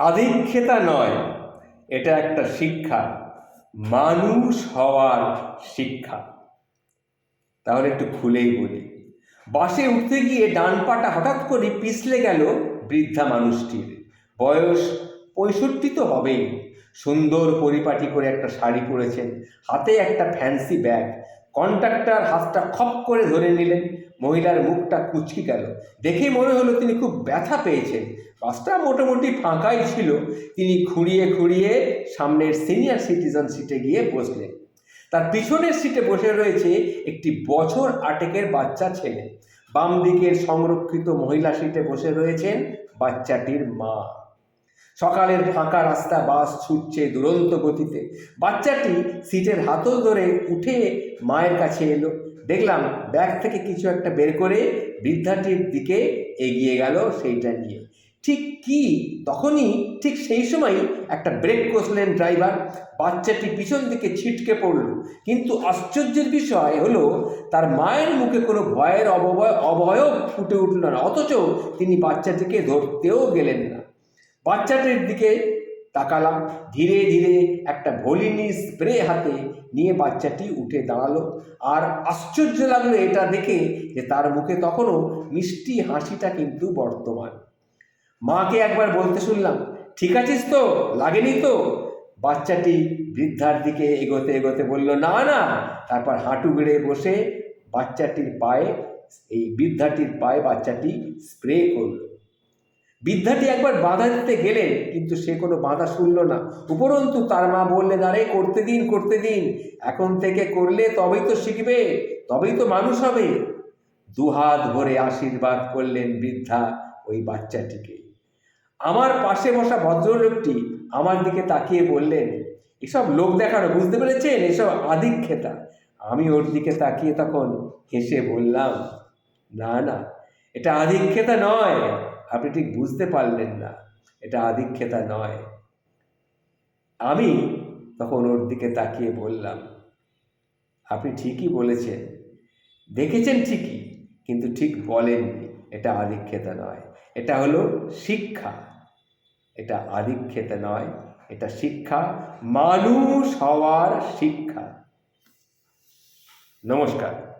আধিক্ষেতা নয়, এটা একটা শিক্ষা। মানুষ হওয়ার শিক্ষা। তাহলে একটু খুলেই বলি। বাসে উঠতে গিয়ে ডান পাটা হঠাৎ করে পিছলে গেল বৃদ্ধা মানুষটির। বয়স পঁয়ষট্টি তো হবেই। সুন্দর পরিপাটি করে একটা শাড়ি পরেছেন। হাতে একটা ফ্যান্সি ব্যাগ কন্ট্রাক্টর হাতটা খপ করে ধরে নিলেন। মহিলার মুখটা কুচকি গেল। দেখে মনে হলো তিনি খুব ব্যথা পেয়েছেন। বাসটা মোটামুটি ফাঁকাই ছিল। তিনি খুঁড়িয়ে খুঁড়িয়ে সামনের সিনিয়র সিটিজেন সিটে গিয়ে বসলেন। তার পিছনের সিটে বসে রয়েছে একটি বছর আটেকের বাচ্চা ছেলে। বাম দিকের সংরক্ষিত মহিলা সিটে বসে রয়েছেন বাচ্চাটির মা। সকালের ফাঁকা রাস্তা বাস ছুটছে দুরন্ত গতিতে। বাচ্চাটি সিটের হাতল ধরে উঠে মায়ের কাছে এলো। দেখলাম ব্যাগ থেকে কিছু একটা বের করে বৃদ্ধাটির দিকে এগিয়ে গেল সেইটা নিয়ে। ঠিক কি? তখনই ঠিক সেই সময় একটা ব্রেক কষলেন ড্রাইভার। বাচ্চাটি পিছন দিকে ছিটকে পড়ল। কিন্তু আশ্চর্যের বিষয় হলো, তার মায়ের মুখে কোনো ভয়ের অবয়, অবয়ব ফুটে উঠল না। অথচ তিনি বাচ্চাটিকে ধরতেও গেলেন না। বাচ্চাটির দিকে তাকালাম। ধীরে ধীরে একটা ভলিনি স্প্রে হাতে নিয়ে বাচ্চাটি উঠে দাঁড়াল। আর আশ্চর্য লাগল এটা দেখে যে তার মুখে তখনও মিষ্টি হাসিটা কিন্তু বর্তমান। মাকে একবার বলতে শুনলাম, ঠিক আছিস তো? লাগেনি তো? বাচ্চাটি বৃদ্ধার দিকে এগোতে এগোতে বলল, না না। তারপর হাঁটু গেড়ে বসে বাচ্চাটির পায়ে, এই বৃদ্ধাটির পায়ে বাচ্চাটি স্প্রে করল। বৃদ্ধাটি একবার বাধা দিতে গেলেন, কিন্তু সে কোনো বাধা শুনল না। উপরন্তু তার মা বললেন আরে করতে দিন করতে দিন। এখন থেকে করলে তবেই তো শিখবে, তবেই তো মানুষ হবে। দুহাত ভরে আশীর্বাদ করলেন বৃদ্ধা ওই বাচ্চাটিকে। আমার পাশে বসা ভদ্রলোকটি আমার দিকে তাকিয়ে বললেন, এসব লোক দেখানো, বুঝতে পেরেছেন? এসব আধিক্ষেতা আমি ওর দিকে তাকিয়ে তখন হেসে বললাম, না না, এটা আধিক্ষেতা নয়। আপনি ঠিক বুঝতে পারলেন না। এটা আধিক্ষেতা নয়। আমি তখন ওর দিকে তাকিয়ে বললাম, আপনি ঠিকই বলেছেন। দেখেছেন ঠিকই, কিন্তু ঠিক বলেননি। এটা আধিক্ষেতা নয়। এটা হলো শিক্ষা। এটা আধিক্ষেতা নয়। এটা শিক্ষা। মানুষ হওয়ার শিক্ষা। নমস্কার।